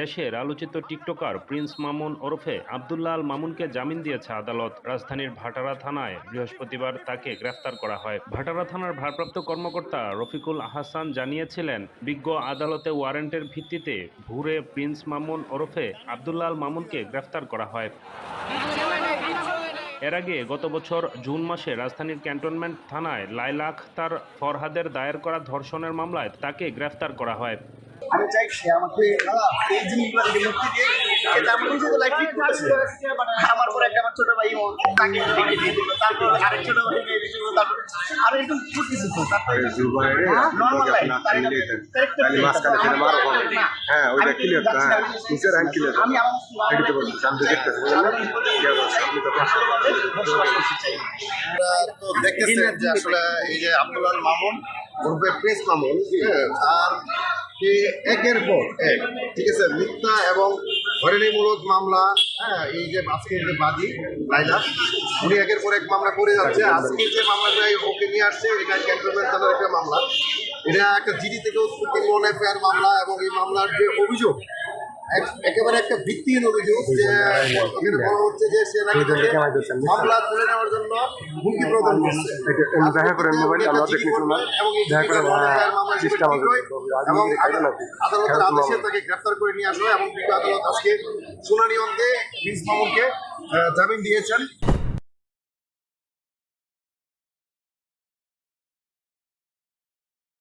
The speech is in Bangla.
দেশের আলোচিত টিকটকার প্রিন্স মামুন ওরফে আবদুল্লাহ মামুনকে জামিন দিয়েছে আদালত। রাজধানীর ভাটারা থানায় বৃহস্পতিবার তাকে গ্রেফতার করা হয়। ভাটারা থানার ভারপ্রাপ্ত কর্মকর্তা রফিকুল আহসান জানিয়েছিলেন, বিজ্ঞ আদালতে ওয়ারেন্টের ভিত্তিতে ভুরে প্রিন্স মামুন ওরফে আবদুল্লাহ মামুনকে গ্রেফতার করা হয়। এর আগে গত বছর জুন মাসে রাজধানীর ক্যান্টনমেন্ট থানায় লাইলা আখতার ফরহাদের দায়ের করা ধর্ষণের মামলায় তাকে গ্রেফতার করা হয়। আমি চাই সে আমাকে এই জিনিসগুলো থেকে মুক্তি দিয়ে এটা আমি নিজে লাইফ লিড করতেছি আমার পরে একটা আমার ছোট ভাই ও তাকে লিখে দিয়ে দিল তারপর আরেক ছোট ভাই দিল তারপর আর এরকম করতেছি তো তারপর নর্মাল লাইফ তাহলে মাঝখানে ছেড়ে মারো হ্যাঁ, ওইটা হ্যাঁ। নিচের hand clear তো। আমি আমার এটা বলছি, আমি দেখতেছি, বুঝলেন? বলছি, আপনি তো পাশে। বসবাস করতে চাই তো দেখতেছেন যে আসলে এই যে আব্দুল মামুন প্রেস মামুন হ্যাঁ, তার যে একের পর এক। ঠিক আছে, মিথ্যা এবং হয়রানিমূলক মামলা হ্যাঁ এই যে আজকের যে বাদী লাইলা উনি একের পর এক মামলা করে যাচ্ছে। আজকে যে মামলাটা ওকে নিয়ে আসছে, এটা ক্যান্টনমেন্ট থানার একটা মামলা। এটা একটা জিডি থেকে উৎপত্তি মনে এফআইআর মামলা এবং এই মামলার যে অভিযোগ একেবারে একটা ভিত্তিহীন অভিযোগ যে এখানে বলা হচ্ছে যে সে নাকি দুজনকে কেমন করছেন? মামলা তুলে নেওয়ার জন্য হুমকি প্রদান করছে এটা- এটা দেখা করেন মোবাইল, শুনলাম। এবং দেখা করেন, হ্যাঁ? আদালতের আদেশে তাকে গ্রেফতার করে নিয়ে আসলো এবং আদালত আজকে শুনানি অন্তে প্রিন্স মামুনকে জামিন দিয়েছেন